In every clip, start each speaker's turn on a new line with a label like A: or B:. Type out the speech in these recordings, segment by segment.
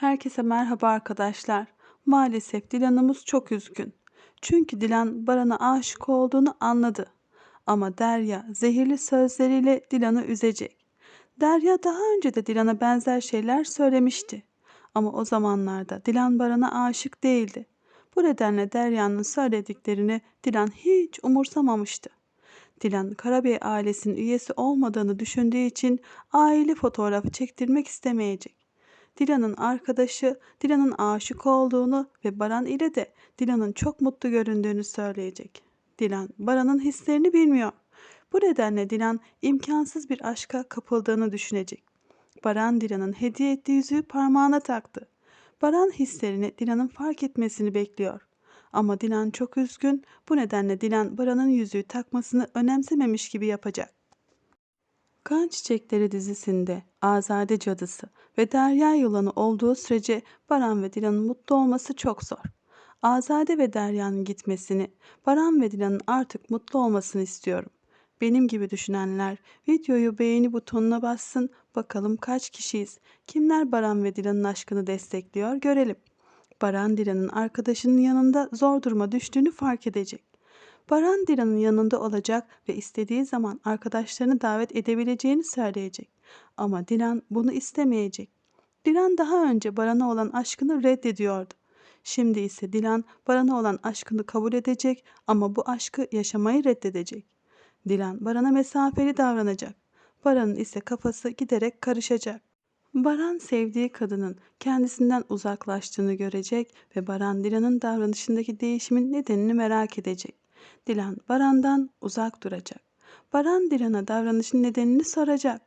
A: Herkese merhaba arkadaşlar. Maalesef Dilan'ımız çok üzgün. Çünkü Dilan Baran'a aşık olduğunu anladı. Ama Derya zehirli sözleriyle Dilan'ı üzecek. Derya daha önce de Dilan'a benzer şeyler söylemişti. Ama o zamanlarda Dilan Baran'a aşık değildi. Bu nedenle Derya'nın söylediklerini Dilan hiç umursamamıştı. Dilan Karabey ailesinin üyesi olmadığını düşündüğü için aile fotoğrafı çektirmek istemeyecek. Dilan'ın arkadaşı Dilan'ın aşık olduğunu ve Baran ile de Dilan'ın çok mutlu göründüğünü söyleyecek. Dilan Baran'ın hislerini bilmiyor. Bu nedenle Dilan imkansız bir aşka kapıldığını düşünecek. Baran Dilan'ın hediye ettiği yüzüğü parmağına taktı. Baran hislerini Dilan'ın fark etmesini bekliyor. Ama Dilan çok üzgün. Bu nedenle Dilan Baran'ın yüzüğü takmasını önemsememiş gibi yapacak. Kan Çiçekleri dizisinde Azade Cadısı ve Derya Yılanı olduğu sürece Baran ve Dilan'ın mutlu olması çok zor. Azade ve Derya'nın gitmesini, Baran ve Dilan'ın artık mutlu olmasını istiyorum. Benim gibi düşünenler videoyu beğeni butonuna bassın. Bakalım kaç kişiyiz? Kimler Baran ve Dilan'ın aşkını destekliyor görelim. Baran Dilan'ın arkadaşının yanında zor duruma düştüğünü fark edecek. Baran Dilan'ın yanında olacak ve istediği zaman arkadaşlarını davet edebileceğini söyleyecek. Ama Dilan bunu istemeyecek. Dilan daha önce Baran'a olan aşkını reddediyordu. Şimdi ise Dilan Baran'a olan aşkını kabul edecek ama bu aşkı yaşamayı reddedecek. Dilan Baran'a mesafeli davranacak. Baran'ın ise kafası giderek karışacak. Baran sevdiği kadının kendisinden uzaklaştığını görecek ve Baran Dilan'ın davranışındaki değişimin nedenini merak edecek. Dilan Baran'dan uzak duracak. Baran Dilan'a davranışın nedenini soracak.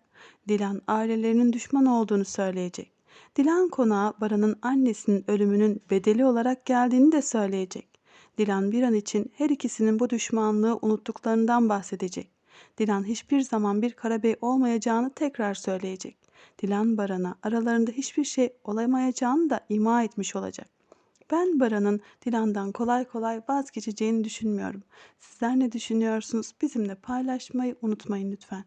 A: Dilan ailelerinin düşman olduğunu söyleyecek. Dilan konağa Baran'ın annesinin ölümünün bedeli olarak geldiğini de söyleyecek. Dilan bir an için her ikisinin bu düşmanlığı unuttuklarından bahsedecek. Dilan hiçbir zaman bir Karabey olmayacağını tekrar söyleyecek. Dilan Baran'a aralarında hiçbir şey olamayacağını da ima etmiş olacak. Ben Baran'ın Dilan'dan kolay kolay vazgeçeceğini düşünmüyorum. Sizler ne düşünüyorsunuz? Bizimle paylaşmayı unutmayın lütfen.